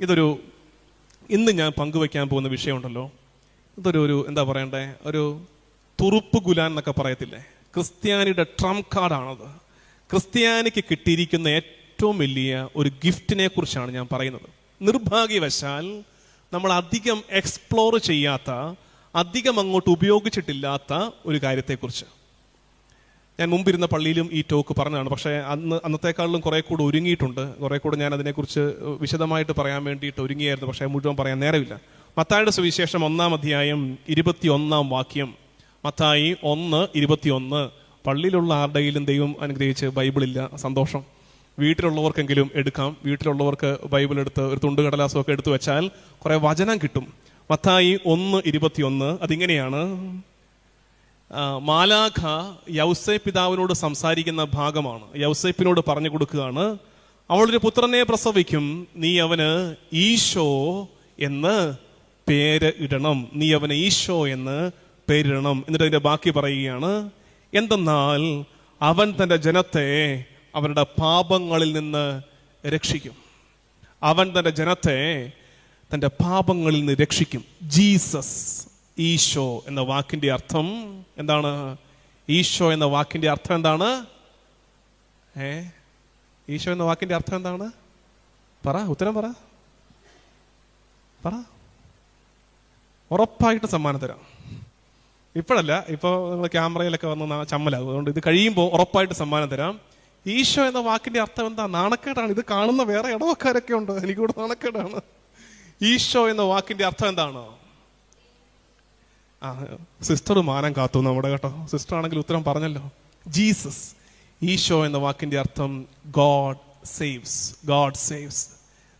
ഇതൊരു ഇന്ന് ഞാൻ പങ്കുവെക്കാൻ പോകുന്ന വിഷയമുണ്ടല്ലോ. ഇതൊരു ഒരു എന്താ പറയണ്ടേ ഒരു തുറുപ്പ് ഗുലാൻ എന്നൊക്കെ പറയത്തില്ലേ? ക്രിസ്ത്യാനിയുടെ ട്രം കാർഡാണത്. ക്രിസ്ത്യാനിക്ക് കിട്ടിയിരിക്കുന്ന ഏറ്റവും വലിയ ഒരു ഗിഫ്റ്റിനെ കുറിച്ചാണ് ഞാൻ പറയുന്നത്. നിർഭാഗ്യവശാൽ നമ്മൾ അധികം എക്സ്പ്ലോർ ചെയ്യാത്ത അധികം അങ്ങോട്ട് ഉപയോഗിച്ചിട്ടില്ലാത്ത ഒരു കാര്യത്തെക്കുറിച്ച്. ഞാൻ മുമ്പിരുന്ന പള്ളിയിലും ഈ ടോക്ക് പറഞ്ഞതാണ്. പക്ഷേ അന്ന് അന്നത്തെക്കാളിലും കുറെ കൂടെ ഒരുങ്ങിയിട്ടുണ്ട്. കുറെ കൂടെ ഞാൻ അതിനെക്കുറിച്ച് വിശദമായിട്ട് പറയാൻ വേണ്ടിയിട്ട് ഒരുങ്ങിയായിരുന്നു. പക്ഷേ മുഴുവൻ പറയാൻ നേരമില്ല. മത്തായുടെ സുവിശേഷം ഒന്നാം അധ്യായം ഇരുപത്തി ഒന്നാം വാക്യം. മത്തായി ഒന്ന് ഇരുപത്തിയൊന്ന്. പള്ളിയിലുള്ള ആരുടെയിലും ദൈവം അനുഗ്രഹിച്ച് ബൈബിളില്ല. സന്തോഷം. വീട്ടിലുള്ളവർക്കെങ്കിലും എടുക്കാം. വീട്ടിലുള്ളവർക്ക് ബൈബിൾ എടുത്ത് ഒരു തുണ്ട് കടലാസമൊക്കെ എടുത്തു വെച്ചാൽ കുറേ വചനം കിട്ടും. മത്തായി ഒന്ന് ഇരുപത്തിയൊന്ന്. അതിങ്ങനെയാണ്. മാലാഖ യൗസേ പിതാവിനോട് സംസാരിക്കുന്ന ഭാഗമാണ്. യൗസേപ്പിനോട് പറഞ്ഞു കൊടുക്കുകയാണ് അവളൊരു പുത്രനെ പ്രസവിക്കും. നീ അവന് ഈശോ എന്ന് പേര് ഇടണം. നീ അവന് ഈശോ എന്ന് പേരിടണം. എന്നിട്ട് അതിന്റെ ബാക്കി പറയുകയാണ് എന്തെന്നാൽ അവൻ തന്റെ ജനത്തെ അവരുടെ പാപങ്ങളിൽ നിന്ന് രക്ഷിക്കും. അവൻ തന്റെ ജനത്തെ തന്റെ പാപങ്ങളിൽ നിന്ന് രക്ഷിക്കും. ജീസസ് ഈശോ എന്ന വാക്കിന്റെ അർത്ഥം എന്താണ്? ഈശോ എന്ന വാക്കിന്റെ അർത്ഥം എന്താണ്? ഏ? ഈശോ എന്ന വാക്കിന്റെ അർത്ഥം എന്താണ്? പറ ഉത്തരം പറ. പറ. ഉറപ്പായിട്ട് സമ്മാനം തരാം. ഇപ്പോഴല്ല ഇപ്പോൾ നിങ്ങൾ ക്യാമറയിലൊക്കെ വന്ന് ചമ്മലാകും അതുകൊണ്ട് ഇത് കഴിയുമ്പോൾ ഉറപ്പായിട്ട് സമ്മാനം തരാം. ഈശോ എന്ന വാക്കിന്റെ അർത്ഥം എന്താ? നാണക്കേടാണ്. ഇത് കാണുന്ന വേറെ ഇടവക്കാരൊക്കെ ഉണ്ട്. എനിക്കൂടെ നാണക്കേടാണ്. ഈശോ എന്ന വാക്കിന്റെ അർത്ഥം എന്താണ്? ആ സിസ്റ്റർ മാനം കാത്തു നമ്മുടെ കേട്ടോ. സിസ്റ്റർ ആണെങ്കിൽ ഉത്തരം പറഞ്ഞല്ലോ. ജീസസ് ഈശോ എന്ന വാക്കിന്റെ അർത്ഥം ഗോഡ് സേവ്സ് ഗോഡ് സേവ്സ്.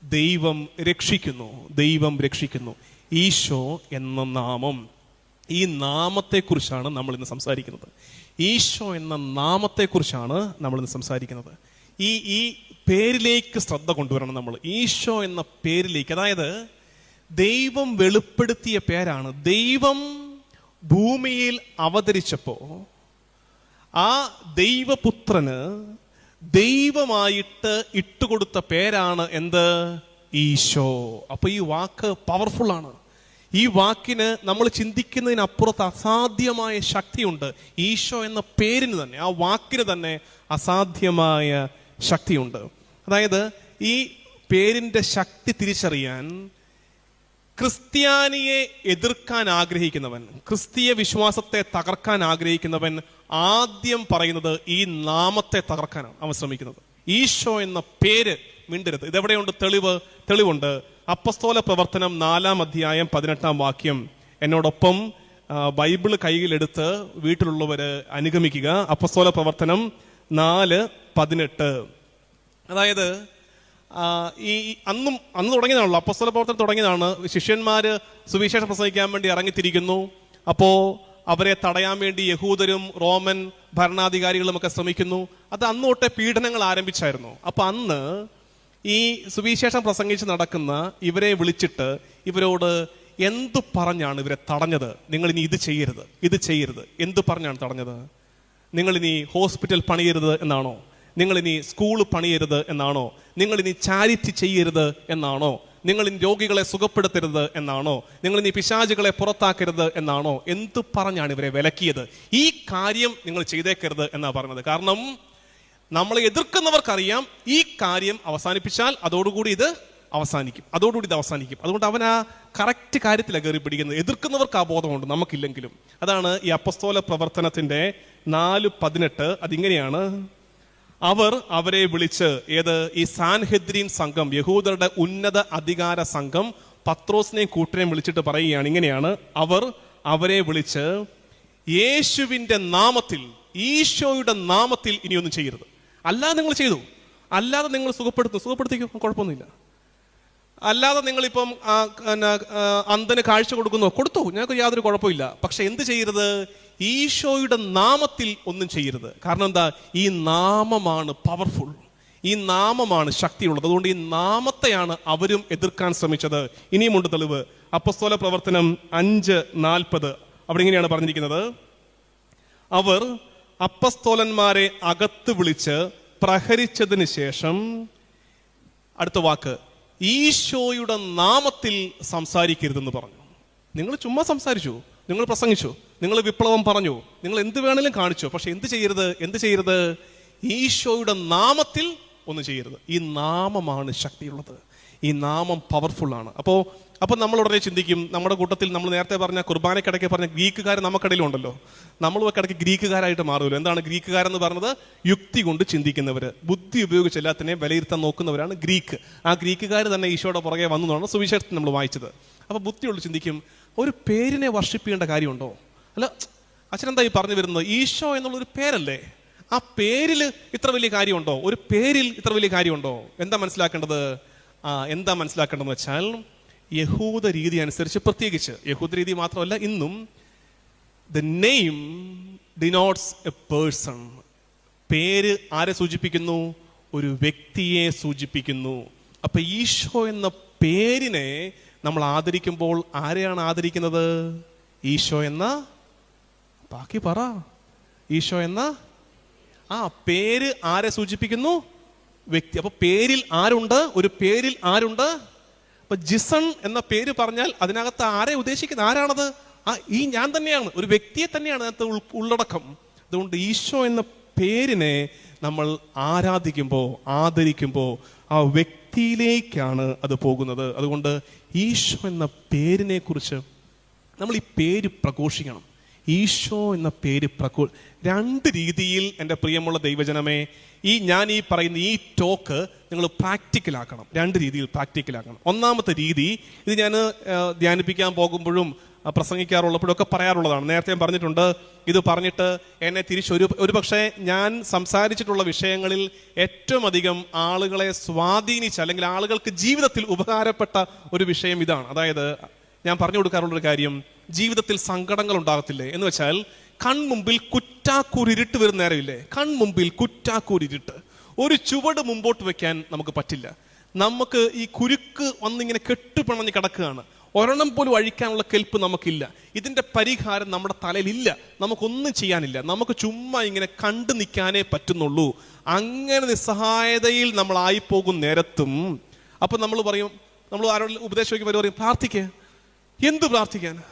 ദൈവം രക്ഷിക്കുന്നു ദൈവം രക്ഷിക്കുന്നു. ഈശോ എന്ന നാമം. ഈ നാമത്തെക്കുറിച്ചാണ് നമ്മൾ ഇന്ന് സംസാരിക്കുന്നത്. ഈശോ എന്ന നാമത്തെക്കുറിച്ചാണ് നമ്മൾ ഇന്ന് സംസാരിക്കുന്നത്. ഈ ഈ പേരിലേക്ക് ശ്രദ്ധ കൊണ്ടുവരണം നമ്മൾ. ഈശോ എന്ന പേരിലേക്ക്. അതായത് ദൈവം വെളിപ്പെടുത്തിയ പേരാണ്. ദൈവം ഭൂമിയിൽ അവതരിച്ചപ്പോ ആ ദൈവപുത്രന് ദൈവമായിട്ട് ഇട്ടുകൊടുത്ത പേരാണ് എന്ത്? ഈശോ. അപ്പൊ ഈ വാക്ക് പവർഫുൾ ആണ്. ഈ വാക്കിന് നമ്മൾ ചിന്തിക്കുന്നതിനപ്പുറത്ത് അസാധ്യമായ ശക്തിയുണ്ട്. ഈശോ എന്ന പേരിന് തന്നെ ആ വാക്കിന് തന്നെ അസാധ്യമായ ശക്തിയുണ്ട്. അതായത് ഈ പേരിന്റെ ശക്തി തിരിച്ചറിയാൻ ക്രിസ്ത്യാനിയെ എതിർക്കാൻ ആഗ്രഹിക്കുന്നവൻ ക്രിസ്തീയ വിശ്വാസത്തെ തകർക്കാൻ ആഗ്രഹിക്കുന്നവൻ ആദ്യം പറയുന്നത് ഈ നാമത്തെ തകർക്കാനാണ്. അവൻ ശ്രമിക്കുന്നത്. ഈശോ എന്ന പേര് മിണ്ടരുത്. ഇതെവിടെയുണ്ട്? തെളിവ് തെളിവുണ്ട്. അപ്പസ്തോല പ്രവർത്തനം നാലാം അധ്യായം പതിനെട്ടാം വാക്യം. എന്നോടൊപ്പം ബൈബിൾ കയ്യിലെടുത്ത് വീട്ടിലുള്ളവര് അനുഗമിക്കുക. അപ്പസ്തോല പ്രവർത്തനം നാല് പതിനെട്ട്. അതായത് ഈ അന്നും അന്ന് തുടങ്ങിയതാണല്ലോ. അപ്പസ്തല പ്രവർത്തനം തുടങ്ങിയതാണ്. ശിഷ്യന്മാർ സുവിശേഷം പ്രസംഗിക്കാൻ വേണ്ടി ഇറങ്ങിത്തിരിക്കുന്നു. അപ്പോൾ അവരെ തടയാൻ വേണ്ടി യഹൂദരും റോമൻ ഭരണാധികാരികളും ഒക്കെ ശ്രമിക്കുന്നു. അത് അന്ന് തൊട്ടേ പീഡനങ്ങൾ ആരംഭിച്ചായിരുന്നു. അപ്പം അന്ന് ഈ സുവിശേഷം പ്രസംഗിച്ച് നടക്കുന്ന ഇവരെ വിളിച്ചിട്ട് ഇവരോട് എന്തു പറഞ്ഞാണ് ഇവരെ തടഞ്ഞത്? നിങ്ങൾ ഇനി ഇത് ചെയ്യരുത് ഇത് ചെയ്യരുത്. എന്തു പറഞ്ഞാണ് തടഞ്ഞത്? നിങ്ങൾ ഇനി ഹോസ്പിറ്റൽ പണിയരുത് എന്നാണോ? നിങ്ങൾ ഇനി സ്കൂൾ പണിയരുത് എന്നാണോ? നിങ്ങൾ ഇനി ചാരിറ്റി ചെയ്യരുത് എന്നാണോ? നിങ്ങൾ ഇനി രോഗികളെ സുഖപ്പെടുത്തരുത് എന്നാണോ? നിങ്ങൾ ഇനി പിശാചുകളെ പുറത്താക്കരുത് എന്നാണോ? എന്ത് പറഞ്ഞാണ് ഇവരെ വിലക്കിയത്? ഈ കാര്യം നിങ്ങൾ ചെയ്തേക്കരുത് എന്നാണ് പറഞ്ഞത്. കാരണം നമ്മളെ എതിർക്കുന്നവർക്കറിയാം ഈ കാര്യം അവസാനിപ്പിച്ചാൽ അതോടുകൂടി ഇത് അവസാനിക്കും. അതോടുകൂടി ഇത് അവസാനിക്കും. അതുകൊണ്ട് അവൻ ആ കറക്റ്റ് കാര്യത്തിലാണ് കയറി പിടിക്കുന്നത്. എതിർക്കുന്നവർക്ക് ആ ബോധമുണ്ട് നമുക്കില്ലെങ്കിലും. അതാണ് ഈ അപ്പസ്തോല പ്രവർത്തനത്തിന്റെ നാല് പതിനെട്ട്. അതിങ്ങനെയാണ്. അവർ അവരെ വിളിച്ച് ഏത് ഈ സാൻഹെദ്രീൻ സംഘം യഹൂദരുടെ ഉന്നത അധികാര സംഘം പത്രോസിനെയും കൂട്ടരെയും വിളിച്ചിട്ട് പറയുകയാണ് ഇങ്ങനെയാണ്. അവർ അവരെ വിളിച്ച് യേശുവിന്റെ നാമത്തിൽ ഈശോയുടെ നാമത്തിൽ ഇനിയൊന്നും ചെയ്യരുത്. അല്ലാതെ നിങ്ങൾ ചെയ്തു. അല്ലാതെ നിങ്ങൾ സുഖപ്പെടുത്തും. സുഖപ്പെടുത്തിക്കും? കുഴപ്പമൊന്നുമില്ല. അല്ലാതെ നിങ്ങളിപ്പം അന്തന് കാഴ്ച കൊടുക്കുന്നു. കൊടുത്തു. ഞങ്ങൾക്ക് യാതൊരു കുഴപ്പമില്ല. പക്ഷെ എന്ത് ചെയ്യരുത്? ഈശോയുടെ നാമത്തിൽ ഒന്നും ചെയ്യരുത്. കാരണം എന്താ? ഈ നാമമാണ് പവർഫുൾ ഈ നാമമാണ് ശക്തിയുള്ളത്. അതുകൊണ്ട് ഈ നാമത്തെയാണ് അവരും എതിർക്കാൻ ശ്രമിച്ചത്. ഇനിയുമുണ്ട് തെളിവ്. അപ്പസ്തോല പ്രവർത്തനം അഞ്ച് നാൽപ്പത്. അവിടെ ഇങ്ങനെയാണ് പറഞ്ഞിരിക്കുന്നത്. അവർ അപ്പസ്തോലന്മാരെ അകത്ത് വിളിച്ച് പ്രഹരിച്ചതിന് ശേഷം അടുത്ത വാക്ക്. ഈശോയുടെ നാമത്തിൽ സംസാരിക്കരുതെന്ന് പറഞ്ഞു. നിങ്ങൾ ചുമ്മാ സംസാരിച്ചു നിങ്ങൾ പ്രസംഗിച്ചു നിങ്ങൾ വിപ്ലവം പറഞ്ഞു നിങ്ങൾ എന്ത് വേണേലും കാണിച്ചു പക്ഷെ എന്ത് ചെയ്യരുത് എന്ത് ചെയ്യരുത്? ഈശോയുടെ നാമത്തിൽ ഒന്നും ചെയ്യരുത്. ഈ നാമമാണ് ശക്തിയുള്ളത്. ഈ നാമം പവർഫുൾ ആണ്. അപ്പോൾ അപ്പോൾ നമ്മൾ ഉടനെ ചിന്തിക്കും നമ്മുടെ കൂട്ടത്തിൽ നമ്മൾ നേരത്തെ പറഞ്ഞ കുർബാനക്കിടയ്ക്ക് പറഞ്ഞ ഗ്രീക്കുകാർ നമുക്കിടയിൽ ഉണ്ടല്ലോ നമ്മൾ ഇടയ്ക്ക് ഗ്രീക്കുകാരായിട്ട് മാറുമല്ലോ. എന്താണ് ഗ്രീക്കുകാരെന്ന് പറഞ്ഞത്? യുക്തി കൊണ്ട് ചിന്തിക്കുന്നവർ ബുദ്ധി ഉപയോഗിച്ച് എല്ലാത്തിനെയും വിലയിരുത്താൻ നോക്കുന്നവരാണ് ഗ്രീക്ക്. ആ ഗ്രീക്കുകാർ തന്നെ ഈശോയുടെ പുറകെ വന്നതാണ് സുവിശേഷത്തിൽ നമ്മൾ വായിച്ചത്. അപ്പോൾ ബുദ്ധിയുള്ള ചിന്തിക്കും ഒരു പേരിനെ വർഷിപ്പിക്കേണ്ട കാര്യമുണ്ടോ? അല്ല അച്ഛനെന്താ ഈ പറഞ്ഞു വരുന്നത്? ഈശോ എന്നുള്ളൊരു പേരല്ലേ? ആ പേരിൽ ഇത്ര വലിയ കാര്യമുണ്ടോ? ഒരു പേരിൽ ഇത്ര വലിയ കാര്യമുണ്ടോ? എന്താ മനസ്സിലാക്കേണ്ടത്? എന്താ മനസ്സിലാക്കേണ്ടതെന്ന് വെച്ചാൽ യഹൂദ രീതി അനുസരിച്ച് പ്രത്യേകിച്ച് യഹൂദ രീതി മാത്രമല്ല ഇന്നും the name denotes a person പേര് ആരെ സൂചിപ്പിക്കുന്നു? ഒരു വ്യക്തിയെ സൂചിപ്പിക്കുന്നു. അപ്പൊ ഈശോ എന്ന പേരിനെ നമ്മൾ ആദരിക്കുമ്പോൾ ആരെയാണ് ആദരിക്കുന്നത്? ഈശോ എന്ന ബാക്കി പറ. ഈശോ എന്ന ആ പേര് ആരെ സൂചിപ്പിക്കുന്നു? വ്യക്തി. അപ്പൊ പേരിൽ ആരുണ്ട്? ഒരു പേരിൽ ആരുണ്ട്? അപ്പൊ ജിസൺ എന്ന പേര് പറഞ്ഞാൽ അതിനകത്ത് ആരെ ഉദ്ദേശിക്കുന്നത് ആരാണത്? ആ ഈ ഞാൻ തന്നെയാണ്. ഒരു വ്യക്തിയെ തന്നെയാണ് അതിനകത്ത് ഉള്ളടക്കം. അതുകൊണ്ട് ഈശോ എന്ന പേരിനെ നമ്മൾ ആരാധിക്കുമ്പോൾ ആദരിക്കുമ്പോൾ ആ വ്യക്തിയിലേക്കാണ് അത് പോകുന്നത്. അതുകൊണ്ട് ഈശോ എന്ന പേരിനെ കുറിച്ച് നമ്മൾ ഈ പേര് പ്രഘോഷിക്കണം. ഈശോ എന്ന പേര് പ്രകോ രണ്ട് രീതിയിൽ എന്റെ പ്രിയമുള്ള ദൈവജനമേ ഈ ഞാൻ ഈ പറയുന്ന ഈ ടോക്ക് നിങ്ങൾ പ്രാക്ടിക്കലാക്കണം രണ്ട് രീതിയിൽ പ്രാക്ടിക്കലാക്കണം ഒന്നാമത്തെ രീതി ഇത് ഞാൻ ധ്യാനിപ്പിക്കാൻ പോകുമ്പോഴും ആ, പ്രസംഗിക്കാറുള്ളപ്പോഴും ഒക്കെ പറയാറുള്ളതാണ്. നേരത്തെ ഞാൻ പറഞ്ഞിട്ടുണ്ട് ഇത് പറഞ്ഞിട്ട് എന്നെ തിരിച്ച് ഒരു ഒരു പക്ഷേ ഞാൻ സംസാരിച്ചിട്ടുള്ള വിഷയങ്ങളിൽ ഏറ്റവും അധികം ആളുകളെ സ്വാധീനിച്ച അല്ലെങ്കിൽ ആളുകൾക്ക് ജീവിതത്തിൽ ഉപകാരപ്പെട്ട ഒരു വിഷയം ഇതാണ്. അതായത് ഞാൻ പറഞ്ഞു കൊടുക്കാറുള്ളൊരു കാര്യം ജീവിതത്തിൽ സങ്കടങ്ങൾ ഉണ്ടാകത്തില്ലേ എന്ന് വെച്ചാൽ കൺമുമ്പിൽ കുറ്റാക്കൂരിരുട്ട് വരുന്ന നേരമില്ലേ? കൺമുമ്പിൽ കുറ്റാക്കൂരിരുട്ട്. ഒരു ചുവട് മുമ്പോട്ട് വെക്കാൻ നമുക്ക് പറ്റില്ല. നമുക്ക് ഈ കുരുക്ക് വന്നിങ്ങനെ കെട്ടുപിണഞ്ഞ് കിടക്കുകയാണ്. ഒരെണ്ണം പോലും അഴിക്കാനുള്ള കെൽപ്പ് നമുക്കില്ല. ഇതിന്റെ പരിഹാരം നമ്മുടെ തലയിലില്ല. നമുക്കൊന്നും ചെയ്യാനില്ല. നമുക്ക് ചുമ്മാ ഇങ്ങനെ കണ്ടു നിൽക്കാനേ പറ്റുന്നുള്ളൂ. അങ്ങനെ നിസ്സഹായതയിൽ നമ്മൾ പോകും നേരത്തും. അപ്പം നമ്മൾ പറയും നമ്മൾ ആരോടും വയ്ക്കുമ്പോൾ പറയും പ്രാർത്ഥിക്കുക എന്ത് പ്രാർത്ഥിക്കാൻ?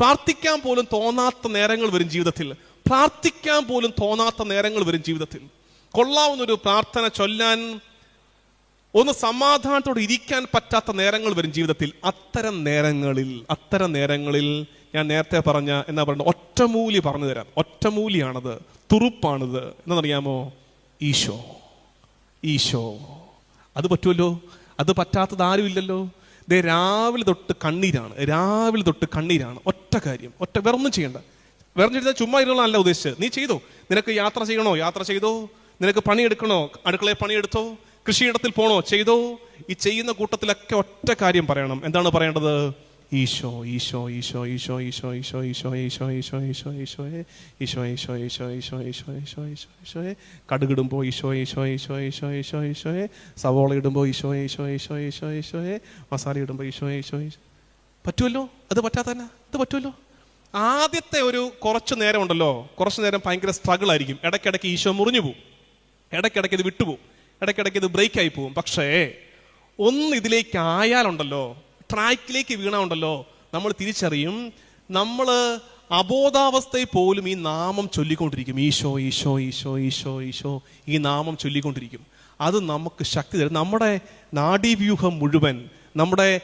പ്രാർത്ഥിക്കാൻ പോലും തോന്നാത്ത നേരങ്ങൾ വരും ജീവിതത്തിൽ. പ്രാർത്ഥിക്കാൻ പോലും തോന്നാത്ത നേരങ്ങൾ വരും ജീവിതത്തിൽ. കൊള്ളാവുന്ന ഒരു പ്രാർത്ഥന ചൊല്ലാൻ ഒന്ന് സമാധാനത്തോടെ ഇരിക്കാൻ പറ്റാത്ത നേരങ്ങൾ വരും ജീവിതത്തിൽ. അത്തരം നേരങ്ങളിൽ അത്തരം നേരങ്ങളിൽ ഞാൻ നേരത്തെ പറഞ്ഞ എന്നാ പറയുന്നത് ഒറ്റമൂലി പറഞ്ഞു തരാം. ഒറ്റമൂലിയാണത്. തുറുപ്പാണിത്. എന്നറിയാമോ ഈശോ. ഈശോ. അത് പറ്റുമല്ലോ? അത് പറ്റാത്തത് ആരുമില്ലല്ലോ? ദേ രാവിലെ തൊട്ട് കണ്ണീരാണ്. രാവിലെ തൊട്ട് കണ്ണീരാണ്. കാര്യം ഒറ്റ വേറെ ഒന്നും ചെയ്യണ്ട വേറെ ചുമ്മാ ഇരുന്നല്ല ഉദ്ദേശിച്ചത് നീ ചെയ്തോ നിനക്ക് യാത്ര ചെയ്യണോ യാത്ര ചെയ്തോ നിനക്ക് പണിയെടുക്കണോ അടുക്കളയിൽ പണിയെടുത്തോ കൃഷിയിടത്തിൽ പോണോ ചെയ്തോ ഈ ചെയ്യുന്ന കൂട്ടത്തിലൊക്കെ ഒറ്റ കാര്യം പറയണം എന്താണ് പറയേണ്ടത് ഈശോ ഈശോ ഈശോ ഈശോ ഈശോ ഈശോ ഈശോ ഈശോ ഈശോ ഈശോ ഈശോ ഈശോ ഈശോ ഈശോ ഈശോ ഈശോ ഈശോ ഈശോ ഈശോ കടുകിടുമ്പോൾ ഈശോ ഈശോ ഈശോ ഈശോ ഈശോ ഈശോ സവോള ഇടുമ്പോൾ ഈശോ ഈശോ ഈശോ ഈശോ ഈശോ മസാല ഇടുമ്പോൾ ഈശോ ഈശോ ഈശോ പറ്റുമല്ലോ? അത് പറ്റാത്ത തന്നെ അത് പറ്റുമല്ലോ? ആദ്യത്തെ ഒരു കുറച്ച് നേരം ഉണ്ടല്ലോ കുറച്ച് നേരം ഭയങ്കര സ്ട്രഗിൾ ആയിരിക്കും. ഇടയ്ക്കിടയ്ക്ക് ഈശോ മുറിഞ്ഞു പോവും. ഇടയ്ക്കിടയ്ക്ക് ഇത് വിട്ടുപോകും ഇടയ്ക്കിടയ്ക്ക് ഇത് ബ്രേക്ക് ആയി പോവും. പക്ഷേ ഒന്ന് ഇതിലേക്ക് ആയാലുണ്ടല്ലോ ട്രാക്കിലേക്ക് വീണുണ്ടല്ലോ നമ്മൾ തിരിച്ചറിയും നമ്മൾ അബോധാവസ്ഥയിൽ പോലും ഈ നാമം ചൊല്ലിക്കൊണ്ടിരിക്കും. ഈശോ ഈശോ ഈശോ ഈശോ ഈശോ ഈ നാമം ചൊല്ലിക്കൊണ്ടിരിക്കും. അത് നമുക്ക് ശക്തി തരും. നമ്മുടെ നാഡീവ്യൂഹം മുഴുവൻ നമ്മുടെ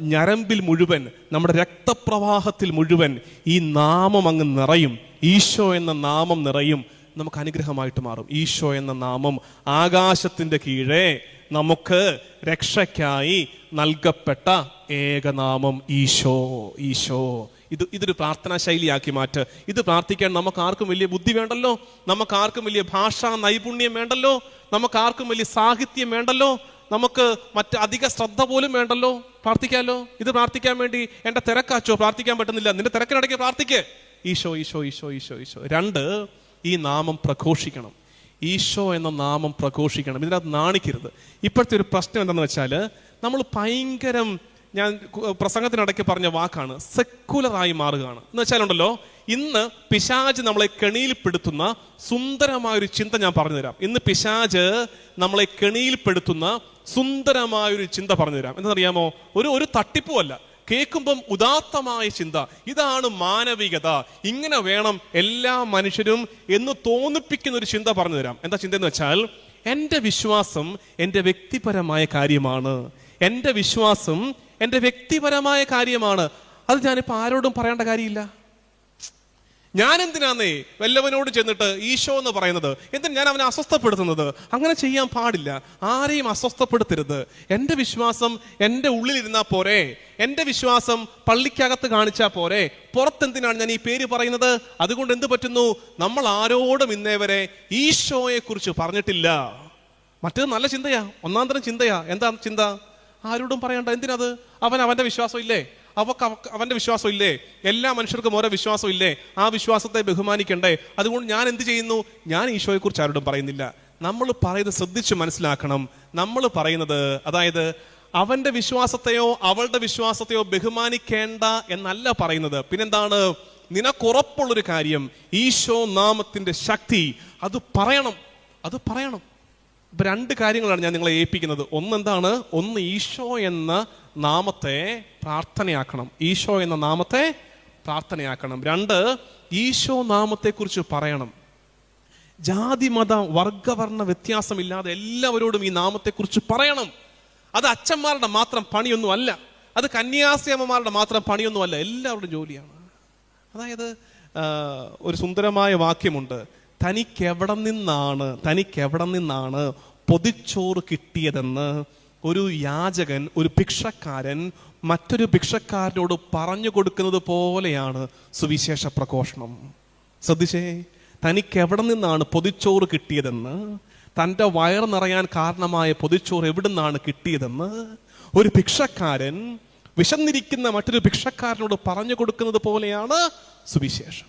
ഞരമ്പിൽ മുഴുവൻ നമ്മുടെ രക്തപ്രവാഹത്തിൽ മുഴുവൻ ഈ നാമം അങ്ങ് നിറയും. ഈശോ എന്ന നാമം നിറയും. നമുക്ക് അനുഗ്രഹമായിട്ട് മാറും. ഈശോ എന്ന നാമം ആകാശത്തിന്റെ കീഴെ നമുക്ക് രക്ഷയ്ക്കായി നൽകപ്പെട്ട ഏകനാമം ഈശോ ഈശോ. ഇത് ഇതൊരു പ്രാർത്ഥനാ ശൈലിയാക്കി മാറ്റ്. ഇത് പ്രാർത്ഥിക്കാൻ നമുക്ക് ആർക്കും വലിയ ബുദ്ധി വേണ്ടല്ലോ. നമുക്ക് ആർക്കും വലിയ ഭാഷാ നൈപുണ്യം വേണ്ടല്ലോ. നമുക്ക് ആർക്കും വലിയ സാഹിത്യം വേണ്ടല്ലോ. നമുക്ക് മറ്റ് അധിക ശ്രദ്ധ പോലും വേണ്ടല്ലോ? പ്രാർത്ഥിക്കാമല്ലോ ഇത് പ്രാർത്ഥിക്കാൻ വേണ്ടി എന്റെ തിരക്കാച്ചോ? പ്രാർത്ഥിക്കാൻ പറ്റുന്നില്ല. നിന്റെ തിരക്കിനിടയ്ക്ക് പ്രാർത്ഥിക്കേ. ഈശോ ഈശോ ഈശോ ഈശോ ഈശോ. രണ്ട് ഈ നാമം പ്രഘോഷിക്കണം. ഈശോ എന്ന നാമം പ്രഘോഷിക്കണം. ഇതിനകത്ത് നാണിക്കരുത്. ഇപ്പോഴത്തെ ഒരു പ്രശ്നം എന്താണെന്ന് വെച്ചാൽ നമ്മൾ ഭയങ്കരം ഞാൻ പ്രസംഗത്തിനിടയ്ക്ക് പറഞ്ഞ വാക്കാണ് സെക്കുലറായി മാറുകയാണ്. എന്ന് വെച്ചാലുണ്ടല്ലോ ഇന്ന് പിശാജ് നമ്മളെ കെണിയിൽപ്പെടുത്തുന്ന സുന്ദരമായ ഒരു ചിന്ത ഞാൻ പറഞ്ഞുതരാം. ഇന്ന് പിശാജ് നമ്മളെ കെണിയിൽപ്പെടുത്തുന്ന സുന്ദരമായ ഒരു ചിന്ത പറഞ്ഞു തരാം എന്തെന്നറിയാമോ? ഒരു ഒരു തട്ടിപ്പുമല്ല. കേൾക്കുമ്പം ഉദാത്തമായ ചിന്ത. ഇതാണ് മാനവികത. ഇങ്ങനെ വേണം എല്ലാ മനുഷ്യരും എന്ന് തോന്നിപ്പിക്കുന്ന ഒരു ചിന്ത പറഞ്ഞു തരാം എന്താ ചിന്ത എന്ന് വെച്ചാൽ എന്റെ വിശ്വാസം എന്റെ വ്യക്തിപരമായ കാര്യമാണ്. എന്റെ വിശ്വാസം എന്റെ വ്യക്തിപരമായ കാര്യമാണ്. അത് ഞാനിപ്പോൾ ആരോടും പറയേണ്ട കാര്യമില്ല. ഞാൻ എന്തിനാന്നേ വല്ലവനോട് ചെന്നിട്ട് ഈശോ എന്ന് പറയുന്നത്? എന്തിന് ഞാൻ അവനെ അസ്വസ്ഥപ്പെടുത്തുന്നത്? അങ്ങനെ ചെയ്യാൻ പാടില്ല. ആരെയും അസ്വസ്ഥപ്പെടുത്തരുത്. എന്റെ വിശ്വാസം എന്റെ ഉള്ളിലിരുന്നാൽ പോരെ. എന്റെ വിശ്വാസം പള്ളിക്കകത്ത് കാണിച്ചാൽ പോരെ. പുറത്തെന്തിനാണ് ഞാൻ ഈ പേര് പറയുന്നത്? അതുകൊണ്ട് എന്ത് പറ്റുന്നു? നമ്മൾ ആരോടും ഇന്നേ വരെ ഈശോയെക്കുറിച്ച് പറഞ്ഞിട്ടില്ല. മറ്റേത് നല്ല ചിന്തയാ. ഒന്നാം തരം ചിന്തയാ. എന്താ ചിന്ത? ആരോടും പറയണ്ട. എന്തിനത്? അവൻ അവന്റെ വിശ്വാസം ഇല്ലേ അവക്ക് അവന്റെ വിശ്വാസം ഇല്ലേ? എല്ലാ മനുഷ്യർക്കും ഓരോ വിശ്വാസം ഇല്ലേ? ആ വിശ്വാസത്തെ ബഹുമാനിക്കണ്ടേ? അതുകൊണ്ട് ഞാൻ എന്ത് ചെയ്യുന്നു? ഞാൻ ഈശോയെക്കുറിച്ച് ആരോടും പറയുന്നില്ല. നമ്മൾ പറയുന്നത് ശ്രദ്ധിച്ച് മനസ്സിലാക്കണം. നമ്മൾ പറയുന്നത് അതായത് അവന്റെ വിശ്വാസത്തെയോ അവളുടെ വിശ്വാസത്തെയോ ബഹുമാനിക്കേണ്ട എന്നല്ല പറയുന്നത്. പിന്നെന്താണ്? നിനക്കുറപ്പുള്ളൊരു കാര്യം ഈശോ നാമത്തിന്റെ ശക്തി. അത് പറയണം. അത് പറയണം. രണ്ട് കാര്യങ്ങളാണ് ഞാൻ നിങ്ങളെ ഏൽപ്പിക്കുന്നത്. ഒന്നെന്താണ്? ഒന്ന് ഈശോ എന്ന നാമത്തെ പ്രാർത്ഥനയാക്കണം. ഈശോ എന്ന നാമത്തെ പ്രാർത്ഥനയാക്കണം. രണ്ട് ഈശോ നാമത്തെക്കുറിച്ച് പറയണം. ജാതി മത വർഗവർണ വ്യത്യാസമില്ലാതെ എല്ലാവരോടും ഈ നാമത്തെക്കുറിച്ച് പറയണം. അത് അച്ഛന്മാരുടെ മാത്രം പണിയൊന്നും അല്ല. അത് കന്യാസിയമ്മമാരുടെ മാത്രം പണിയൊന്നും അല്ല. എല്ലാവരുടെയും ജോലിയാണ്. അതായത് ഒരു സുന്ദരമായ വാക്യമുണ്ട്. തനിക്കെവിടെ നിന്നാണ് തനിക്കെവിടെ നിന്നാണ് പൊതിച്ചോറ് കിട്ടിയതെന്ന് ഒരു യാചകൻ ഒരു ഭിക്ഷക്കാരൻ മറ്റൊരു ഭിക്ഷക്കാരനോട് പറഞ്ഞു കൊടുക്കുന്നത് പോലെയാണ് സുവിശേഷ പ്രഘോഷണം. ശ്രദ്ധിച്ചേ തനിക്ക് എവിടെ നിന്നാണ് പൊതിച്ചോറ് കിട്ടിയതെന്ന് തന്റെ വയർ നിറയാൻ കാരണമായ പൊതിച്ചോറ് എവിടെ നിന്നാണ് കിട്ടിയതെന്ന് ഒരു ഭിക്ഷക്കാരൻ വിശന്നിരിക്കുന്ന മറ്റൊരു ഭിക്ഷക്കാരനോട് പറഞ്ഞു കൊടുക്കുന്നത് പോലെയാണ് സുവിശേഷം.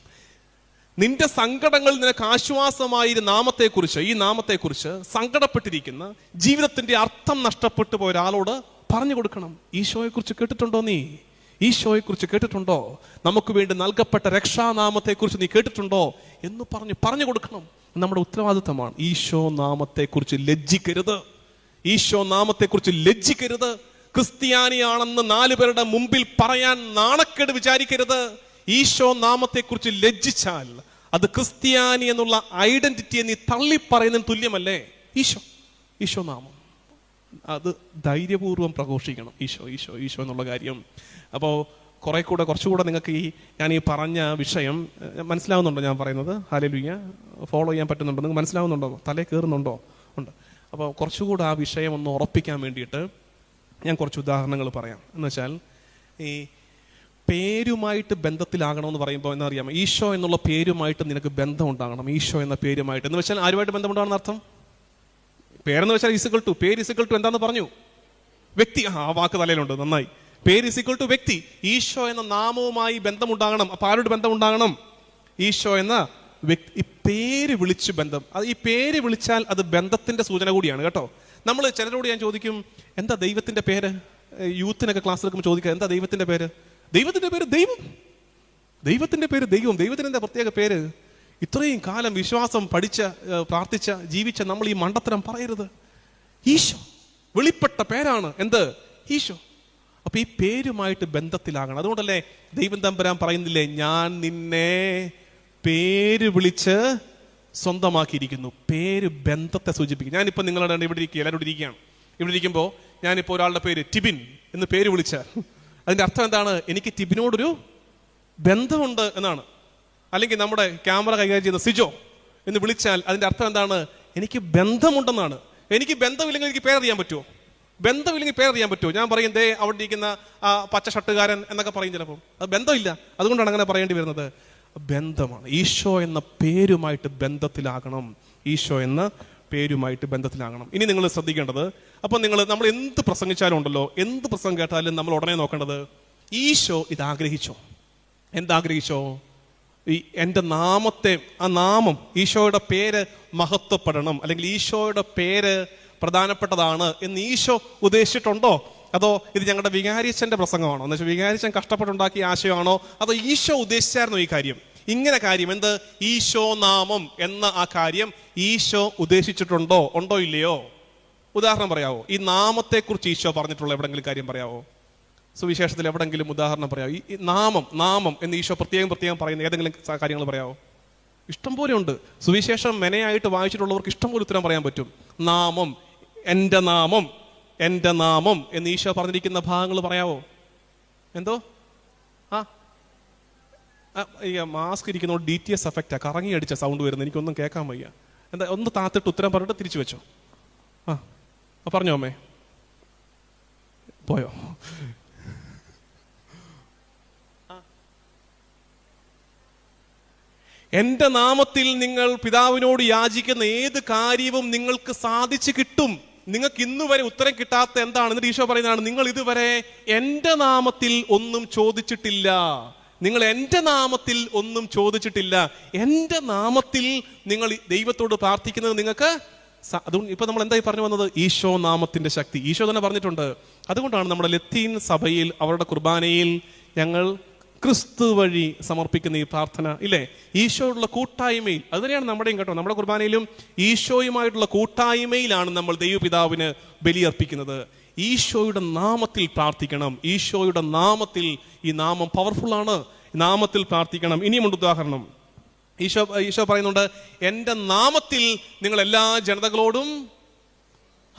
നിന്റെ സങ്കടങ്ങൾ നിനക്ക് ആശ്വാസമായ ഒരു നാമത്തെക്കുറിച്ച് ഈ നാമത്തെക്കുറിച്ച് സങ്കടപ്പെട്ടിരിക്കുന്ന ജീവിതത്തിന്റെ അർത്ഥം നഷ്ടപ്പെട്ടു പോയ ഒരാളോട് പറഞ്ഞു കൊടുക്കണം. ഈശോയെക്കുറിച്ച് കേട്ടിട്ടുണ്ടോ നീ? ഈശോയെക്കുറിച്ച് കേട്ടിട്ടുണ്ടോ? നമുക്ക് വേണ്ടി നൽകപ്പെട്ട രക്ഷാനാമത്തെക്കുറിച്ച് നീ കേട്ടിട്ടുണ്ടോ? എന്ന് പറഞ്ഞ് പറഞ്ഞു കൊടുക്കണം. നമ്മുടെ ഉത്തരവാദിത്തമാണ്. ഈശോ നാമത്തെക്കുറിച്ച് ലജ്ജിക്കരുത്. ഈശോ നാമത്തെക്കുറിച്ച് ലജ്ജിക്കരുത്. ക്രിസ്ത്യാനിയാണെന്ന് നാലു പേരുടെ മുമ്പിൽ പറയാൻ നാണക്കേട് വിചാരിക്കരുത്. ഈശോ നാമത്തെക്കുറിച്ച് ലജ്ജിച്ചാൽ അത് ക്രിസ്ത്യാനി എന്നുള്ള ഐഡന്റിറ്റിയെ നീ തള്ളി പറയുന്നതിന് തുല്യമല്ലേ? ഈശോ ഈശോ നാമം. അത് ധൈര്യപൂർവം പ്രഘോഷിക്കണം. ഈശോ ഈശോ ഈശോ എന്നുള്ള കാര്യം. അപ്പോൾ കുറെ കൂടെ കുറച്ചുകൂടെ നിങ്ങൾക്ക് ഈ ഞാൻ ഈ പറഞ്ഞ വിഷയം മനസ്സിലാവുന്നുണ്ടോ ഞാൻ പറയുന്നത്? ഹാലലുയ്യ ഫോളോ ചെയ്യാൻ പറ്റുന്നുണ്ടോ? നിങ്ങൾക്ക് മനസ്സിലാവുന്നുണ്ടോ? തലേ കയറുന്നുണ്ടോ? ഉണ്ട്. അപ്പോൾ കുറച്ചുകൂടെ ആ വിഷയം ഒന്ന് ഉറപ്പിക്കാൻ വേണ്ടിയിട്ട് ഞാൻ കുറച്ച് ഉദാഹരണങ്ങൾ പറയാം. എന്ന് വെച്ചാൽ ഈ പേരുമായിട്ട് ബന്ധത്തിലാകണമെന്ന് പറയുമ്പോൾ എന്താ അറിയാമോ ഈശോ എന്നുള്ള പേരുമായിട്ട് നിനക്ക് ബന്ധം ഉണ്ടാകണം ഈശോ എന്ന പേരുമായിട്ട്. എന്ന് വെച്ചാൽ ആരുമായിട്ട് ബന്ധമുണ്ടാകണം അർത്ഥം പേരെന്ന് വെച്ചാൽ ഇസുകൾ ടു പേര് ഇസുകൾ ടു എന്താന്ന് പറഞ്ഞു? വ്യക്തി. ആ വാക്ക് തലയിലുണ്ട്. നന്നായി. പേര് ഇസുകൾ ടു വ്യക്തി. ഈശോ എന്ന നാമവുമായി ബന്ധമുണ്ടാകണം. അപ്പൊ ആരോട് ബന്ധമുണ്ടാകണം? ഈശോ എന്ന വ്യക്തി. ഈ പേര് വിളിച്ച് ബന്ധം. അത് ഈ പേര് വിളിച്ചാൽ അത് ബന്ധത്തിന്റെ സൂചന കൂടിയാണ് കേട്ടോ. നമ്മൾ ചിലരോട് ഞാൻ ചോദിക്കും എന്താ ദൈവത്തിന്റെ പേര്? യൂത്തിനൊക്കെ ക്ലാസ് എടുക്കുമ്പോൾ ചോദിക്കുക എന്താ ദൈവത്തിന്റെ പേര്? ദൈവത്തിന്റെ പേര് ദൈവം. ദൈവത്തിന്റെ പേര് ദൈവം. ദൈവത്തിന് എന്താ പ്രത്യേക പേര്? ഇത്രയും കാലം വിശ്വാസം പഠിച്ച പ്രാർത്ഥിച്ച ജീവിച്ച നമ്മൾ ഈ മണ്ടത്തരം പറയരുത്. ഈശോ വെളിപ്പെട്ട പേരാണ്. എന്ത്? ഈശോ. അപ്പൊ ഈ പേരുമായിട്ട് ബന്ധത്തിലാകണം. അതുകൊണ്ടല്ലേ ദൈവം തമ്പുരാൻ പറയുന്നില്ലേ ഞാൻ നിന്നെ പേര് വിളിച്ച് സ്വന്തമാക്കിയിരിക്കുന്നു. പേര് ബന്ധത്തെ സൂചിപ്പിക്കും ഞാനിപ്പോൾ നിങ്ങളുടെ ഇവിടെ ഇരിക്കുക എല്ലാവരും ഇരിക്കുകയാണ്. ഇവിടെ ഇരിക്കുമ്പോൾ ഞാനിപ്പോൾ ഒരാളുടെ പേര് ടിബിൻ എന്ന് പേര് വിളിച്ച അതിന്റെ അർത്ഥം എന്താണ്? എനിക്ക് ടിബിനോടൊരു ബന്ധമുണ്ട് എന്നാണ്. അല്ലെങ്കിൽ നമ്മുടെ ക്യാമറ കൈകാര്യം ചെയ്യുന്ന സിജോ എന്ന് വിളിച്ചാൽ അതിന്റെ അർത്ഥം എന്താണ്? എനിക്ക് ബന്ധമുണ്ടെന്നാണ്. എനിക്ക് ബന്ധമില്ലെങ്കിൽ എനിക്ക് പേരറിയാൻ പറ്റുമോ? ബന്ധമില്ലെങ്കിൽ പേരറിയാൻ പറ്റുമോ? ഞാൻ പറയും ദേ അവിടെ ഇരിക്കുന്ന ആ പച്ച ഷട്ടുകാരൻ എന്നൊക്കെ പറയും ചിലപ്പം. അത് ബന്ധമില്ല. അതുകൊണ്ടാണ് അങ്ങനെ പറയേണ്ടി വരുന്നത്. ബന്ധമാണ്. ഈശോ എന്ന പേരുമായിട്ട് ബന്ധത്തിലാകണം. ഈശോ എന്ന പേരുമായിട്ട് ബന്ധത്തിലാകണം. ഇനി നിങ്ങൾ ശ്രദ്ധിക്കേണ്ടത് അപ്പം നിങ്ങൾ നമ്മൾ എന്ത് പ്രസംഗിച്ചാലും ഉണ്ടല്ലോ എന്ത് പ്രസംഗം കേട്ടാലും നമ്മൾ ഉടനെ നോക്കേണ്ടത് ഈശോ ഇത് ആഗ്രഹിച്ചോ എന്താഗ്രഹിച്ചോ? ഈ എന്റെ നാമത്തെ ആ നാമം ഈശോയുടെ പേര് മഹത്വപ്പെടണം അല്ലെങ്കിൽ ഈശോയുടെ പേര് പ്രധാനപ്പെട്ടതാണ് എന്ന് ഈശോ ഉദ്ദേശിച്ചിട്ടുണ്ടോ? അതോ ഇത് ഞങ്ങളുടെ വികാരിച്ചന്റെ പ്രസംഗമാണോ? എന്ന് വെച്ചാൽ വികാരിച്ചൻ കഷ്ടപ്പെട്ടുണ്ടാക്കിയ ആശയമാണോ? അതോ ഈശോ ഉദ്ദേശിച്ചായിരുന്നോ ഈ കാര്യം? ഇങ്ങനെ കാര്യം എന്ത്? ഈശോ നാമം എന്ന ആ കാര്യം ഈശോ ഉദ്ദേശിച്ചിട്ടുണ്ടോ? ഉണ്ടോ ഇല്ലയോ? ഉദാഹരണം പറയാവോ? ഈ നാമത്തെക്കുറിച്ച് ഈശോ പറഞ്ഞിട്ടുള്ള എവിടെങ്കിലും കാര്യം പറയാവോ? സുവിശേഷത്തിൽ എവിടെങ്കിലും ഉദാഹരണം പറയാവോ? ഈ നാമം നാമം എന്ന് ഈശോ പ്രത്യേകം പ്രത്യേകം പറയുന്ന ഏതെങ്കിലും കാര്യങ്ങൾ പറയാവോ? ഇഷ്ടം പോലെ ഉണ്ട്. സുവിശേഷം മെനയായിട്ട് വായിച്ചിട്ടുള്ളവർക്ക് ഇഷ്ടം പോലെ ഉത്തരം പറയാൻ പറ്റും. നാമം എന്റെ നാമം എന്റെ നാമം എന്ന് ഈശോ പറഞ്ഞിരിക്കുന്ന ഭാഗങ്ങൾ പറയാവോ? എന്തോ? ഈ മാസ്ക് ഇരിക്കുന്നതുകൊണ്ട് ഡി ടി എസ് എഫക്റ്റാ കറങ്ങി അടിച്ച സൗണ്ട് വരുന്നത്. എനിക്കൊന്നും കേൾക്കാൻ വയ്യ. എന്താ ഒന്ന് താത്തിട്ട് ഉത്തരം പറഞ്ഞിട്ട് തിരിച്ചു വെച്ചോ. ആ പറഞ്ഞോ അമ്മേ. പോയോ? എന്റെ നാമത്തിൽ നിങ്ങൾ പിതാവിനോട് യാചിക്കുന്ന ഏത് കാര്യവും നിങ്ങൾക്ക് സാധിച്ചു കിട്ടും. നിങ്ങൾക്ക് ഇന്ന് വരെ ഉത്തരം കിട്ടാത്ത എന്താണ് എന്നിട്ട് ഈശോ പറയുന്നതാണ്. നിങ്ങൾ ഇതുവരെ എന്റെ നാമത്തിൽ ഒന്നും ചോദിച്ചിട്ടില്ല. നിങ്ങൾ എന്റെ നാമത്തിൽ ഒന്നും ചോദിച്ചിട്ടില്ല. എന്റെ നാമത്തിൽ നിങ്ങൾ ദൈവത്തോട് പ്രാർത്ഥിക്കുന്നത് നിങ്ങൾക്ക് അതുകൊണ്ട് ഇപ്പൊ നമ്മൾ എന്തായി പറഞ്ഞു വന്നത്? ഈശോ നാമത്തിന്റെ ശക്തി. ഈശോ തന്നെ പറഞ്ഞിട്ടുണ്ട്. അതുകൊണ്ടാണ് നമ്മുടെ ലത്തീൻ സഭയിൽ അവരുടെ കുർബാനയിൽ ഞങ്ങൾ ക്രിസ്തു വഴി സമർപ്പിക്കുന്ന ഈ പ്രാർത്ഥന ഇല്ലേ? ഈശോയുള്ള കൂട്ടായ്മയിൽ. അത് തന്നെയാണ് നമ്മുടെയും കേട്ടോ. നമ്മുടെ കുർബാനയിലും ഈശോയുമായിട്ടുള്ള കൂട്ടായ്മയിലാണ് നമ്മൾ ദൈവപിതാവിന് ബലിയർപ്പിക്കുന്നത്. ഈശോയുടെ നാമത്തിൽ പ്രാർത്ഥിക്കണം. ഈശോയുടെ നാമത്തിൽ ഈ നാമം പവർഫുള്ളാണ് നാമത്തിൽ പ്രാർത്ഥിക്കണം. ഇനിയുമുണ്ട് ഉദാഹരണം. ഈശോ ഈശോ പറയുന്നുണ്ട് എന്റെ നാമത്തിൽ നിങ്ങൾ എല്ലാ ജനതകളോടും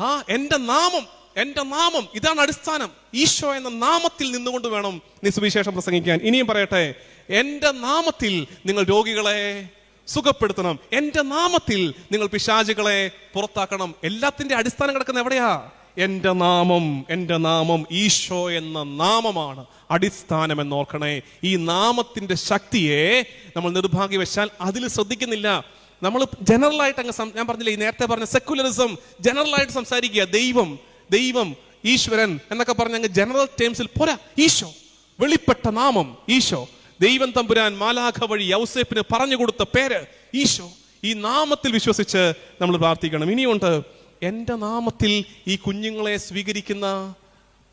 ആ എന്റെ നാമം എന്റെ നാമം ഇതാണ് അടിസ്ഥാനം. ഈശോ എന്ന നാമത്തിൽ നിന്നുകൊണ്ട് വേണം നീ സുവിശേഷം പ്രസംഗിക്കാൻ. ഇനിയും പറയട്ടെ എന്റെ നാമത്തിൽ നിങ്ങൾ രോഗികളെ സുഖപ്പെടുത്തണം. എന്റെ നാമത്തിൽ നിങ്ങൾ പിശാചുകളെ പുറത്താക്കണം. എല്ലാത്തിന്റെ അടിസ്ഥാനം കിടക്കുന്ന എവിടെയാ? എന്റെ നാമം എന്റെ നാമം ഈശോ എന്ന നാമമാണ് അടിസ്ഥാനം എന്നോർക്കണേ ഈ നാമത്തിന്റെ ശക്തിയെ നമ്മൾ നിർഭാഗ്യവശാൽ അതിൽ ശ്രദ്ധിക്കുന്നില്ല. നമ്മൾ ജനറൽ ആയിട്ട് അങ്ങ് ഞാൻ പറഞ്ഞില്ലേ ഈ നേരത്തെ പറഞ്ഞ സെക്കുലറിസം ജനറൽ ആയിട്ട് സംസാരിക്കുക. ദൈവം ദൈവം ഈശ്വരൻ എന്നൊക്കെ പറഞ്ഞ അങ്ങ് ജനറൽ ടേംസിൽ പോരാ ഈശോ. വെളിപ്പെട്ട നാമം ഈശോ. ദൈവം തമ്പുരാൻ മാലാഖ വഴി യൗസേപ്പിന് പറഞ്ഞു കൊടുത്ത പേര് ഈശോ. ഈ നാമത്തിൽ വിശ്വസിച്ച് നമ്മൾ പ്രാർത്ഥിക്കണം. ഇനിയുണ്ട് എന്റെ നാമത്തിൽ ഈ കുഞ്ഞുങ്ങളെ സ്വീകരിക്കുന്ന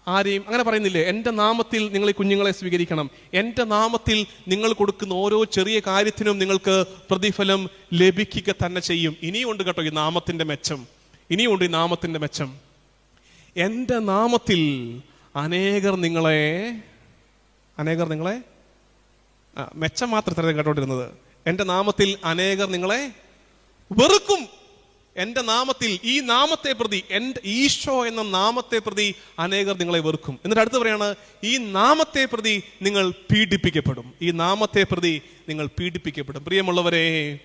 ആരെയും അങ്ങനെ പറയുന്നില്ലേ? എന്റെ നാമത്തിൽ നിങ്ങൾ ഈ കുഞ്ഞുങ്ങളെ സ്വീകരിക്കണം. എന്റെ നാമത്തിൽ നിങ്ങൾ കൊടുക്കുന്ന ഓരോ ചെറിയ കാര്യത്തിനും നിങ്ങൾക്ക് പ്രതിഫലം ലഭിക്കുക തന്നെ ചെയ്യും. ഇനിയുണ്ട് കേട്ടോ ഈ നാമത്തിന്റെ മെച്ചം. ഇനിയുണ്ട് ഈ നാമത്തിന്റെ മെച്ചം. എന്റെ നാമത്തിൽ അനേകർ നിങ്ങളെ അനേകർ നിങ്ങളെ മെച്ചം മാത്രം കേട്ടോണ്ടിരുന്നത്. എന്റെ നാമത്തിൽ അനേകർ നിങ്ങളെ വെറുക്കും. എന്റെ നാമത്തിൽ ഈ നാമത്തെ പ്രതി എന്റെ ഈശോ എന്ന നാമത്തെ പ്രതി അനേകർ നിങ്ങളെ വെറുക്കും. എന്നിട്ട് അടുത്ത് പറയാണ് ഈ നാമത്തെ പ്രതി നിങ്ങൾ പീഡിപ്പിക്കപ്പെടും. ഈ നാമത്തെ പ്രതി നിങ്ങൾ പീഡിപ്പിക്കപ്പെടും. പ്രിയമുള്ളവരെ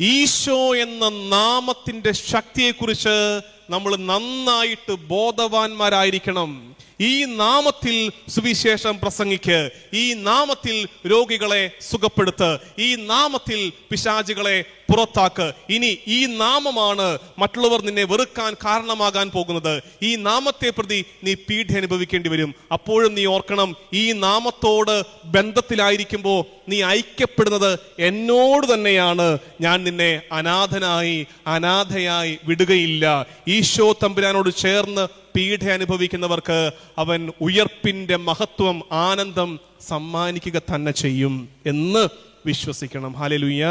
ഈശോ എന്ന നാമത്തിന്റെ ശക്തിയെക്കുറിച്ച് നമ്മൾ നന്നായിട്ട് ബോധവാന്മാരായിരിക്കണം. ഈ നാമത്തിൽ സുവിശേഷം പ്രസംഗിക്ക്. ഈ നാമത്തിൽ രോഗികളെ സുഖപ്പെടുത്ത്. ഈ നാമത്തിൽ പിശാചികളെ പുറത്താക്ക്. ഇനി ഈ നാമമാണ് മറ്റുള്ളവർ നിന്നെ വെറുക്കാൻ കാരണമാകാൻ പോകുന്നത്. ഈ നാമത്തെ പ്രതി നീ പീഡ അനുഭവിക്കേണ്ടി വരും. അപ്പോഴും നീ ഓർക്കണം ഈ നാമത്തോട് ബന്ധത്തിലായിരിക്കുമ്പോൾ നീ ഐക്യപ്പെടുന്നത് എന്നോട് തന്നെയാണ്. ഞാൻ നിന്നെ അനാഥനായി അനാഥയായി വിടുകയില്ല. ഈശോ തമ്പുരാനോട് ചേർന്ന് പീഡ അനുഭവിക്കുന്നവർക്ക് അവൻ ഉയർപ്പിന്റെ മഹത്വം ആനന്ദം സമ്മാനിക്കുക തന്നെ ചെയ്യും എന്ന് വിശ്വസിക്കണം. ഹാലലുയ്യ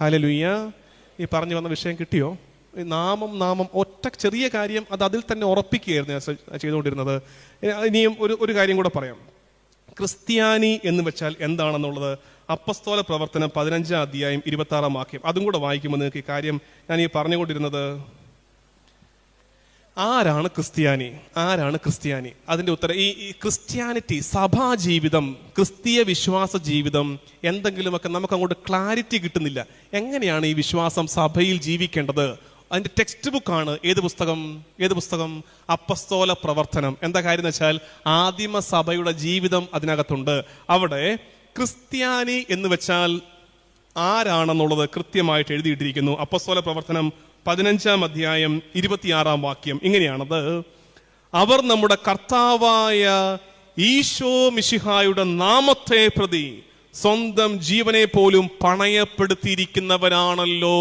ഹാലലുയ്യ ഈ പറഞ്ഞു വന്ന വിഷയം കിട്ടിയോ? നാമം നാമം ഒറ്റ ചെറിയ കാര്യം അത് അതിൽ തന്നെ ഉറപ്പിക്കുകയായിരുന്നു ഞാൻ ചെയ്തുകൊണ്ടിരുന്നത്. ഇനിയും ഒരു ഒരു കാര്യം കൂടെ പറയാം. ക്രിസ്ത്യാനി എന്ന് വെച്ചാൽ എന്താണെന്നുള്ളത് അപ്പസ്തോല പ്രവർത്തനം പതിനഞ്ചാം അധ്യായം ഇരുപത്തി ആറാം വാക്യം. അതും കൂടെ വായിക്കുമ്പോൾ നിങ്ങൾക്ക് ഈ കാര്യം ഞാൻ ഈ പറഞ്ഞുകൊണ്ടിരുന്നത് ആരാണ് ക്രിസ്ത്യാനി? ആരാണ് ക്രിസ്ത്യാനി? അതിന്റെ ഉത്തരം ഈ ക്രിസ്ത്യാനിറ്റി സഭാ ജീവിതം ക്രിസ്തീയ വിശ്വാസ ജീവിതം എന്തെങ്കിലുമൊക്കെ നമുക്ക് അങ്ങോട്ട് ക്ലാരിറ്റി കിട്ടുന്നില്ല. എങ്ങനെയാണ് ഈ വിശ്വാസം സഭയിൽ ജീവിക്കേണ്ടത്? അതിന്റെ ടെക്സ്റ്റ് ബുക്കാണ്. ഏത് പുസ്തകം? ഏത് പുസ്തകം? അപ്പസ്തോല പ്രവർത്തനം. എന്താ കാര്യം എന്ന് വെച്ചാൽ ആദിമ സഭയുടെ ജീവിതം അതിനകത്തുണ്ട്. അവിടെ ക്രിസ്ത്യാനി എന്ന് വെച്ചാൽ ആരാണെന്നുള്ളത് കൃത്യമായിട്ട് എഴുതിയിട്ടിരിക്കുന്നു. അപ്പസ്തോല പ്രവർത്തനം പതിനഞ്ചാം അധ്യായം ഇരുപത്തിയാറാം വാക്യം. ഇങ്ങനെയാണത്. അവർ നമ്മുടെ കർത്താവായ ഈശോ മിശിഹായുടെ നാമത്തെ പ്രതി സ്വന്തം ജീവനെ പോലും പണയപ്പെടുത്തിയിരിക്കുന്നവരാണല്ലോ.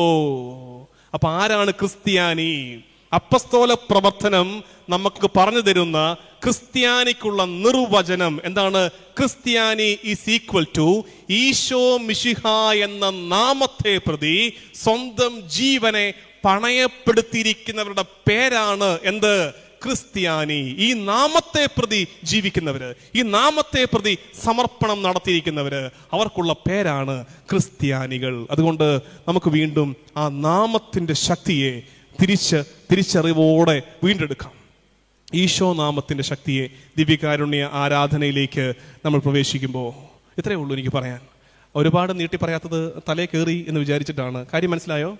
അപ്പൊ ആരാണ് ക്രിസ്ത്യാനി? അപ്പസ്തോല പ്രവർത്തനം നമുക്ക് പറഞ്ഞു തരുന്ന ക്രിസ്ത്യാനിക്കുള്ള നിർവചനം എന്താണ്? ക്രിസ്ത്യാനി is equal to Isho Mishiha എന്ന നാമത്തെ പ്രതി സ്വന്തം ജീവനെ പണയപ്പെടുത്തിയിരിക്കുന്നവരുടെ പേരാണ് എന്ത്? ക്രിസ്ത്യാനി. ഈ നാമത്തെ പ്രതി ജീവിക്കുന്നവര് ഈ നാമത്തെ പ്രതി സമർപ്പണം നടത്തിയിരിക്കുന്നവര് അവർക്കുള്ള പേരാണ് ക്രിസ്ത്യാനികൾ. അതുകൊണ്ട് നമുക്ക് വീണ്ടും ആ നാമത്തിന്റെ ശക്തിയെ തിരിച്ച് തിരിച്ചറിവോടെ വീണ്ടെടുക്കാം. ഈശോ നാമത്തിന്റെ ശക്തിയെ ദിവ്യകാരുണ്യ ആരാധനയിലേക്ക് നമ്മൾ പ്രവേശിക്കുമ്പോൾ ഇത്രയേ ഉള്ളൂ എനിക്ക് പറയാൻ. ഒരുപാട് നീട്ടി പറയാത്തത് തലേ കയറി എന്ന് വിചാരിച്ചിട്ടാണ്. കാര്യം മനസ്സിലായോ?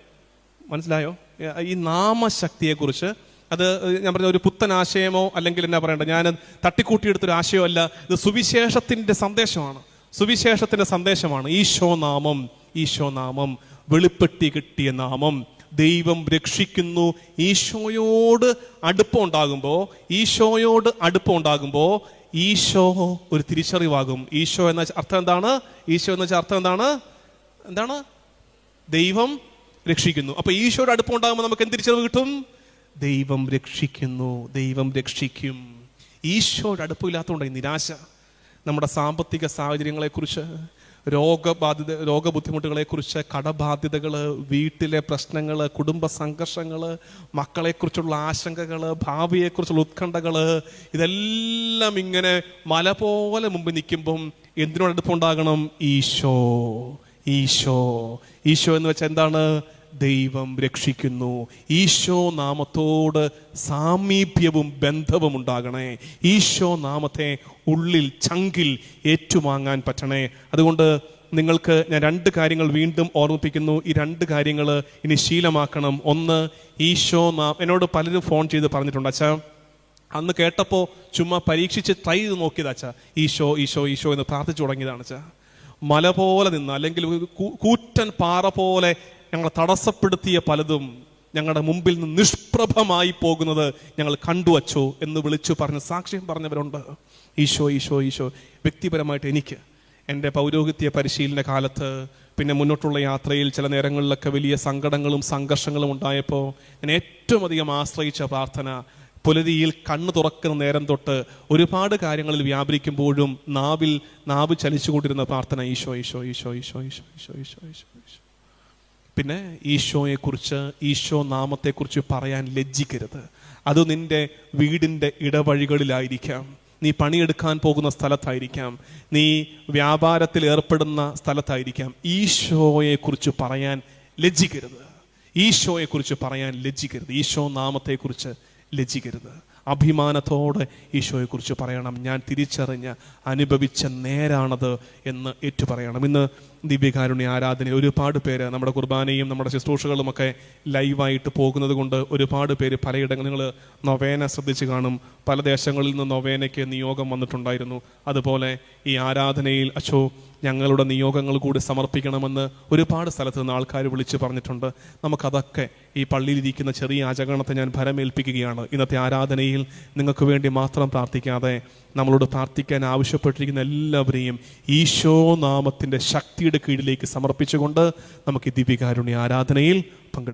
മനസ്സിലായോ? ഈ നാമശക്തിയെക്കുറിച്ച് അത് ഞാൻ പറഞ്ഞ ഒരു പുത്തൻ ആശയമോ അല്ലെങ്കിൽ എന്നാ പറയണ്ട ഞാൻ തട്ടിക്കൂട്ടിയെടുത്തൊരു ആശയമല്ല ഇത് സുവിശേഷത്തിന്റെ സന്ദേശമാണ്. സുവിശേഷത്തിന്റെ സന്ദേശമാണ്. ഈശോ നാമം ഈശോ നാമം വെളിപ്പെട്ടി കിട്ടിയ നാമം. ദൈവം രക്ഷിക്കുന്നു. ഈശോയോട് അടുപ്പം ഉണ്ടാകുമ്പോൾ ഈശോയോട് അടുപ്പം ഉണ്ടാകുമ്പോൾ ഈശോ ഒരു തിരിച്ചറിവാകും. ഈശോ എന്ന അർത്ഥം എന്താണ്? ഈശോ എന്ന അർത്ഥം എന്താണ്? എന്താണ്? ദൈവം രക്ഷിക്കുന്നു. അപ്പൊ ഈശോയുടെ അടുപ്പം ഉണ്ടാകുമ്പോൾ നമുക്ക് എന്ത് തിരിച്ചറിവ് കിട്ടും? ദൈവം രക്ഷിക്കുന്നു ദൈവം രക്ഷിക്കും. ഈശോയുടെ അടുപ്പമില്ലാത്തതുകൊണ്ട് നിരാശ. നമ്മുടെ സാമ്പത്തിക സാഹചര്യങ്ങളെക്കുറിച്ച് രോഗബാധിത രോഗബുദ്ധിമുട്ടുകളെക്കുറിച്ച് കടബാധ്യതകൾ വീട്ടിലെ പ്രശ്നങ്ങൾ കുടുംബ സംഘർഷങ്ങൾ മക്കളെക്കുറിച്ചുള്ള ആശങ്കകൾ ഭാവിയെക്കുറിച്ചുള്ള ഉത്കണ്ഠകൾ ഇതെല്ലാം ഇങ്ങനെ മല പോലെ മുമ്പ് നിൽക്കുമ്പം എന്തിനോടടുപ്പുണ്ടാകണം ഈശോ ഈശോ. ഈശോ എന്ന് വെച്ചാൽ എന്താണ്? ദൈവം രക്ഷിക്കുന്നു. ഈശോ നാമത്തോട് സാമീപ്യവും ബന്ധവും ഉണ്ടാകണേ. ഈശോ നാമത്തെ ഉള്ളിൽ ചങ്കിൽ ഏറ്റുവാങ്ങാൻ പറ്റണേ. അതുകൊണ്ട് നിങ്ങൾക്ക് ഞാൻ രണ്ട് കാര്യങ്ങൾ വീണ്ടും ഓർമ്മിപ്പിക്കുന്നു. ഈ രണ്ട് കാര്യങ്ങൾ ഇനി ശീലമാക്കണം. ഒന്ന് ഈശോ നാം എന്നോട് പലരും ഫോൺ ചെയ്ത് പറഞ്ഞിട്ടുണ്ട് അച്ഛാ അന്ന് കേട്ടപ്പോൾ ചുമ്മാ പരീക്ഷിച്ച് ട്രൈ ചെയ്ത് നോക്കിയതാ അച്ഛാ. ഈശോ ഈശോ ഈശോ എന്ന് പ്രാർത്ഥിച്ചു തുടങ്ങിയതാണ് അച്ഛാ. മല പോലെ നിന്ന് അല്ലെങ്കിൽ കൂറ്റൻ പാറ പോലെ ഞങ്ങളെ തടസ്സപ്പെടുത്തിയ പലതും ഞങ്ങളുടെ മുമ്പിൽ നിന്ന് നിഷ്പ്രഭമായി പോകുന്നത് ഞങ്ങൾ കണ്ടുവച്ചു എന്ന് വിളിച്ചു പറഞ്ഞ് സാക്ഷ്യം പറഞ്ഞവരുണ്ട്. ഈശോ ഈശോ ഈശോ. വ്യക്തിപരമായിട്ട് എനിക്ക്. എന്റെ പൗരോഹിത്യ പരിശീലന കാലത്ത് പിന്നെ മുന്നോട്ടുള്ള യാത്രയിൽ ചില നേരങ്ങളിലൊക്കെ വലിയ സങ്കടങ്ങളും സംഘർഷങ്ങളും ഉണ്ടായപ്പോൾ ഞാൻ ഏറ്റവും അധികം ആശ്രയിച്ച പ്രാർത്ഥന പുലരിയിൽ കണ്ണു തുറക്കുന്ന നേരം തൊട്ട് ഒരുപാട് കാര്യങ്ങളിൽ വ്യാപരിക്കുമ്പോഴും നാവിൽ നാവ് ചലിച്ചുകൊണ്ടിരുന്ന പ്രാർത്ഥന. ഈശോ ഈശോ ഈശോ ഈശോ ഈശോ ഈശോ ഈശോ ഈശോ ഈശോ. പിന്നെ ഈശോയെക്കുറിച്ച് ഈശോ നാമത്തെക്കുറിച്ച് പറയാൻ ലജ്ജിക്കരുത്. അത് നിന്റെ വീടിന്റെ ഇടവഴികളിലായിരിക്കാം. നീ പണിയെടുക്കാൻ പോകുന്ന സ്ഥലത്തായിരിക്കാം. നീ വ്യാപാരത്തിൽ ഏർപ്പെടുന്ന സ്ഥലത്തായിരിക്കാം. ഈശോയെക്കുറിച്ച് പറയാൻ ലജ്ജിക്കരുത്. ഈശോയെക്കുറിച്ച് പറയാൻ ലജ്ജിക്കരുത്. ഈശോ നാമത്തെക്കുറിച്ച് ലജ്ജിക്കരുത്. അഭിമാനത്തോടെ ഈശോയെക്കുറിച്ച് പറയണം. ഞാൻ തിരിച്ചറിഞ്ഞ് അനുഭവിച്ച നേരാണത് എന്ന് ഏറ്റു പറയണം ഇന്ന് ദിവ്യകാരുണ്യ ആരാധന ഒരുപാട് പേര് നമ്മുടെ കുർബാനയും നമ്മുടെ ശുശ്രൂഷകളുമൊക്കെ ലൈവായിട്ട് പോകുന്നത് കൊണ്ട് ഒരുപാട് പേര് പലയിടങ്ങളിൽ നിങ്ങൾ നൊവേന ശ്രദ്ധിച്ച് കാണും. പല ദേശങ്ങളിൽ നിന്ന് നൊവേനയ്ക്ക് നിയോഗം വന്നിട്ടുണ്ടായിരുന്നു. അതുപോലെ ഈ ആരാധനയിൽ അച്ചോ ഞങ്ങളുടെ നിയോഗങ്ങൾ കൂടി സമർപ്പിക്കണമെന്ന് ഒരുപാട് സ്ഥലത്ത് നിന്ന് ആൾക്കാർ വിളിച്ച് പറഞ്ഞിട്ടുണ്ട്. നമുക്കതൊക്കെ ഈ പള്ളിയിലിരിക്കുന്ന ചെറിയ ആചകണത്തെ ഞാൻ ഭരമേൽപ്പിക്കുകയാണ്. ഇന്നത്തെ ആരാധനയിൽ നിങ്ങൾക്ക് വേണ്ടി മാത്രം പ്രാർത്ഥിക്കാതെ നമ്മളോട് പ്രാർത്ഥിക്കാൻ ആവശ്യപ്പെട്ടിരിക്കുന്ന എല്ലാവരെയും ഈശോ നാമത്തിന്റെ ശക്തിയുടെ കീഴിലേക്ക് സമർപ്പിച്ചുകൊണ്ട് നമുക്ക് ദിവ്യകാരുണ്യ ആരാധനയിൽ പങ്കെടുക്കാം